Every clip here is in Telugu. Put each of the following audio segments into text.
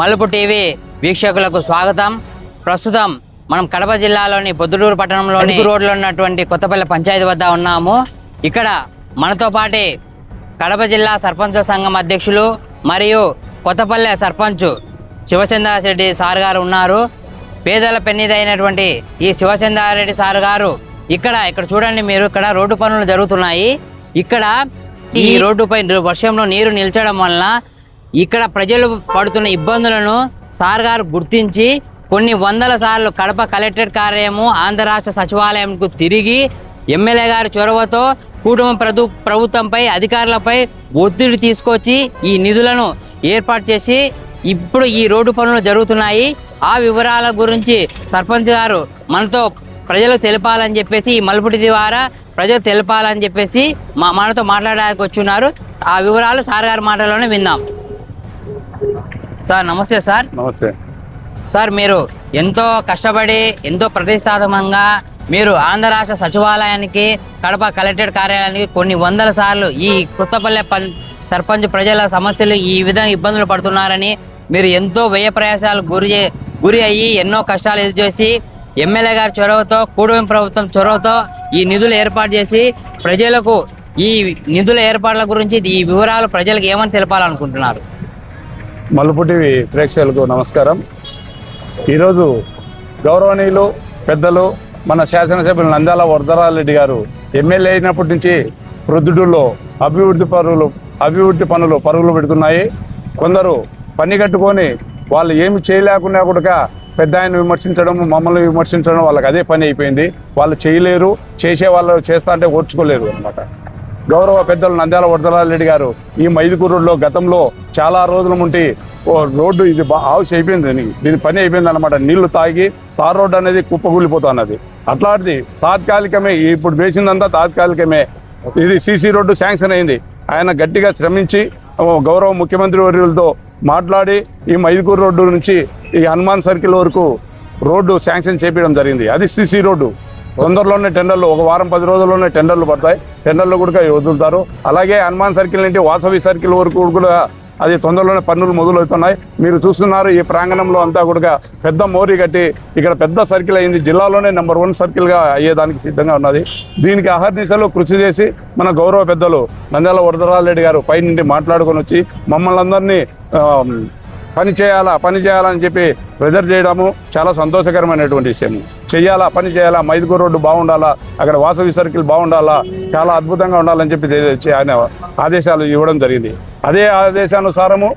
మలుపు టీవీ వీక్షకులకు స్వాగతం. ప్రస్తుతం మనం కడప జిల్లాలోని పొద్దుటూరు పట్టణంలోని రోడ్లో ఉన్నటువంటి కొత్తపల్లి పంచాయతీ వద్ద ఉన్నాము. ఇక్కడ మనతో పాటే కడప జిల్లా సర్పంచ్ సంఘం అధ్యక్షులు మరియు కొత్తపల్లె సర్పంచ్ శివచంద్రారెడ్డి సార్ గారు ఉన్నారు. పేదల పెన్నిదైనటువంటి ఈ శివచంద్రారెడ్డి సార్ గారు ఇక్కడ ఇక్కడ చూడండి మీరు ఇక్కడ రోడ్డు పనులు జరుగుతున్నాయి. ఇక్కడ ఈ రోడ్డుపై వర్షంలో నీరు నిల్చడం వలన ఇక్కడ ప్రజలు పడుతున్న ఇబ్బందులను సార్ గారు గుర్తించి కొన్ని వందల సార్లు కడప కలెక్టరేట్ కార్యాలయము ఆంధ్ర రాష్ట్ర సచివాలయంకు తిరిగి ఎమ్మెల్యే గారి చొరవతో కుటుంబ ప్రభు ప్రభుత్వంపై అధికారులపై ఒత్తిడి తీసుకొచ్చి ఈ నిధులను ఏర్పాటు చేసి ఇప్పుడు ఈ రోడ్డు పనులు జరుగుతున్నాయి. ఆ వివరాల గురించి సర్పంచ్ గారు మనతో ప్రజలకు తెలపాలని చెప్పేసి ఈ మలుపుటి ద్వారా ప్రజలు తెలపాలని చెప్పేసి మా మనతో మాట్లాడడానికి వచ్చున్నారు. ఆ వివరాలు సార్ గారి మాటల్లోనే విందాం. సార్ నమస్తే సార్. నమస్తే. సార్ మీరు ఎంతో కష్టపడి ఎంతో ప్రతిష్టాత్మకంగా మీరు ఆంధ్ర రాష్ట్ర సచివాలయానికి కడప కలెక్టరేట్ కార్యాలయానికి కొన్ని వందల సార్లు ఈ కొత్తపల్లె పం సర్పంచ్ ప్రజల సమస్యలు ఈ విధంగా ఇబ్బందులు పడుతున్నారని మీరు ఎంతో వ్యయ ప్రయాసాలు గురి గురి అయ్యి ఎన్నో కష్టాలు ఎదుర్చేసి ఎమ్మెల్యే గారి చొరవతో కూడమి ప్రభుత్వం చొరవతో ఈ నిధులు ఏర్పాటు చేసి ప్రజలకు ఈ నిధుల ఏర్పాట్ల గురించి ఈ వివరాలు ప్రజలకు ఏమని తెలపాలనుకుంటున్నారు? మలుపు టీవీ ప్రేక్షకులకు నమస్కారం. ఈరోజు గౌరవనీయులు పెద్దలు మన శాసనసభ్యులు నంద్యాల వరదరారెడ్డి గారు ఎమ్మెల్యే అయినప్పటి నుంచి వృద్ధుడులో అభివృద్ధి పరుగులు అభివృద్ధి పనులు పరుగులు పెడుతున్నాయి. కొందరు పని కట్టుకొని వాళ్ళు ఏమి చేయలేకున్నా కూడా పెద్ద ఆయన విమర్శించడం మమ్మల్ని విమర్శించడం వాళ్ళకి అదే పని అయిపోయింది. వాళ్ళు చేయలేరు చేసే వాళ్ళు చేస్తా అంటే ఓర్చుకోలేరు అనమాట గౌరవ పెద్దలు నంద్యాల వరదరారెడ్డి గారు ఈ మైదుకూరులో గతంలో చాలా రోజుల నుండి ఓ రోడ్డు ఇది బా ఆవుసి అయిపోయింది. దీనికి దీని పని అయిపోయింది అనమాట నీళ్ళు తాగి తార్ రోడ్డు అనేది కుప్పకూలిపోతున్నది. అట్లాంటిది తాత్కాలికమే ఇప్పుడు వేసిందంతా తాత్కాలికమే. ఇది సీసీ రోడ్డు శాంక్షన్ అయింది. ఆయన గట్టిగా శ్రమించి ఓ గౌరవ ముఖ్యమంత్రి వర్యులతో మాట్లాడి ఈ మైదుకూరు రోడ్డు నుంచి ఈ హనుమాన్ సర్కిల్ వరకు రోడ్డు శాంక్షన్ చేపించడం జరిగింది. అది సీసీ రోడ్డు. తొందరలోనే టెండర్లు ఒక వారం పది రోజుల్లోనే టెండర్లు పడతాయి. టెండర్లు కూడా వదులుతారు. అలాగే హనుమాన్ సర్కిల్ నుండి వాసవి సర్కిల్ వరకు కూడా అది తొందరలోనే పన్నులు మొదలవుతున్నాయి. మీరు చూస్తున్నారు ఈ ప్రాంగణంలో అంతా కూడా పెద్ద మోరీ కట్టి ఇక్కడ పెద్ద సర్కిల్ అయింది. జిల్లాలోనే నెంబర్ వన్ సర్కిల్గా అయ్యేదానికి సిద్ధంగా ఉన్నది. దీనికి అహర్నిశలు కృషి చేసి మన గౌరవ పెద్దలు నంద్యాల వరదరాజరెడ్డి గారు పై నుండి మాట్లాడుకొని వచ్చి మమ్మల్ని అందరినీ పని చేయాలా పని చేయాలని చెప్పి ప్రెజర్ చేయడము చాలా సంతోషకరమైనటువంటి విషయం చెయ్యాలా పని చేయాలా మైదుకూరు రోడ్డు బాగుండాలా అక్కడ వాసవి సర్కిల్ బాగుండాలా చాలా అద్భుతంగా ఉండాలని చెప్పి ఆయన ఆదేశాలు ఇవ్వడం జరిగింది. అదే ఆదేశానుసారము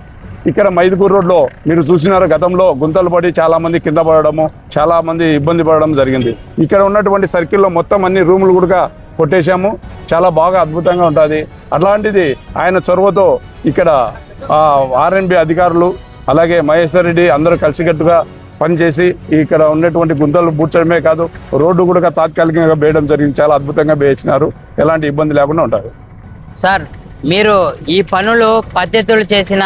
ఇక్కడ మైదుకూరు రోడ్లో మీరు చూసినారు గతంలో గుంతలు పడి చాలా మంది కింద పడడము చాలామంది ఇబ్బంది పడడం జరిగింది. ఇక్కడ ఉన్నటువంటి సర్కిల్లో మొత్తం అన్ని రూములు కూడా కొట్టేశాము. చాలా బాగా అద్భుతంగా ఉంటుంది. అట్లాంటిది ఆయన చొరవతో ఇక్కడ ఆర్ఎంబి అధికారులు అలాగే మహేశ్వర్ రెడ్డి అందరూ కలిసికట్టుగా పనిచేసి ఇక్కడ ఉన్నటువంటి గుంతలు పూడ్చడమే కాదు రోడ్డు కూడా తాత్కాలికంగా వేయడం జరిగింది. చాలా అద్భుతంగా వేయించినారు. ఎలాంటి ఇబ్బంది లేకుండా ఉంటారు. సార్ మీరు ఈ పనులు పద్ధతులు చేసిన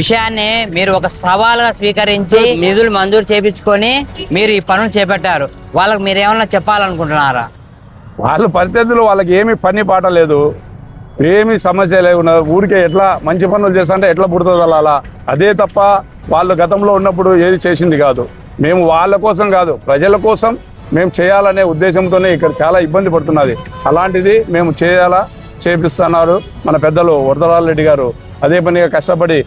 విషయాన్ని మీరు ఒక సవాలుగా స్వీకరించి నిధులు మంజూరు చేపించుకొని మీరు ఈ పనులు చేపట్టారు. వాళ్ళకి మీరు ఏమన్నా చెప్పాలనుకుంటున్నారా? వాళ్ళ పరిస్థితులు వాళ్ళకి ఏమీ పని పాట లేదు. ఏమీ సమస్య లేకుండా ఊరికే ఎట్లా మంచి పనులు చేస్తాంటే ఎట్లా పుడుతుంది అలా అదే తప్ప వాళ్ళు గతంలో ఉన్నప్పుడు ఏది చేసింది కాదు. మేము వాళ్ళ కోసం కాదు ప్రజల కోసం మేము చేయాలనే ఉద్దేశంతోనే ఇక్కడ చాలా ఇబ్బంది పడుతున్నది. అలాంటిది మేము చేయాలా? చేపిస్తున్నారు మన పెద్దలు వరదరాల్ రెడ్డి గారు. అదే పనిగా కష్టపడి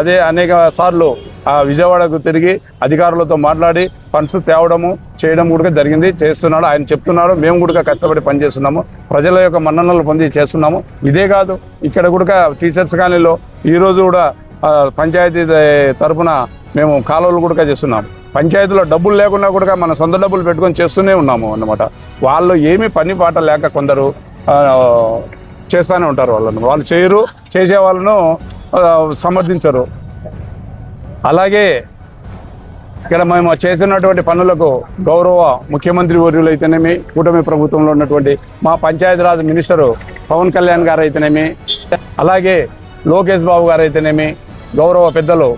అదే అనేక సార్లు ఆ విజయవాడకు తిరిగి అధికారులతో మాట్లాడి ఫండ్స్ తేవడము చేయడం కూడా జరిగింది చేస్తున్నాడు ఆయన చెప్తున్నాడు మేము కూడా కష్టపడి పనిచేస్తున్నాము ప్రజల యొక్క మన్ననలు పొంది చేస్తున్నాము. ఇదే కాదు ఇక్కడ కూడా టీచర్స్ కాలనీలో ఈరోజు కూడా పంచాయతీ తరఫున మేము కాలువలు కూడా చేస్తున్నాం పంచాయతీలో డబ్బులు లేకున్నా కూడా మన సొంత డబ్బులు పెట్టుకొని చేస్తూనే ఉన్నాము అన్నమాట. వాళ్ళు ఏమీ పని పాట లేక కొందరు చేస్తూనే ఉంటారు వాళ్ళను. వాళ్ళు చేయరు చేసే వాళ్ళను సమర్థించరు. అలాగే ఇక్కడ మేము చేసినటువంటి పనులకు గౌరవ ముఖ్యమంత్రి వర్యులు అయితేనేమి కూటమి ప్రభుత్వంలో ఉన్నటువంటి మా పంచాయతీరాజ్ మినిస్టరు పవన్ కళ్యాణ్ గారు అయితేనేమి అలాగే లోకేష్ బాబు గారు అయితేనేమి గౌరవ పెద్దలు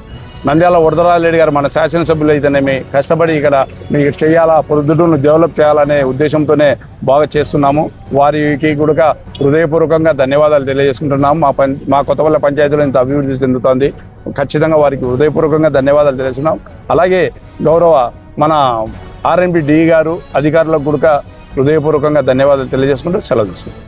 నంద్యాల వరదరాజరెడ్డి గారు మన శాసనసభ్యులు అయితేనేమి కష్టపడి ఇక్కడ మీకు చేయాలా పొద్దుటూరును డెవలప్ చేయాలనే ఉద్దేశంతోనే బాగా చేస్తున్నాము. వారికి కూడా హృదయపూర్వకంగా ధన్యవాదాలు తెలియజేసుకుంటున్నాము. మా పం మా కొత్తపల్లి పంచాయతీలో ఇంత అభివృద్ధి చెందుతోంది. ఖచ్చితంగా వారికి హృదయపూర్వకంగా ధన్యవాదాలు తెలియజేస్తున్నాం. అలాగే గౌరవ మన ఆర్ఎంపీ డి గారు అధికారులకు కూడా హృదయపూర్వకంగా ధన్యవాదాలు తెలియజేసుకుంటూ సెలవు తీసుకుంటాం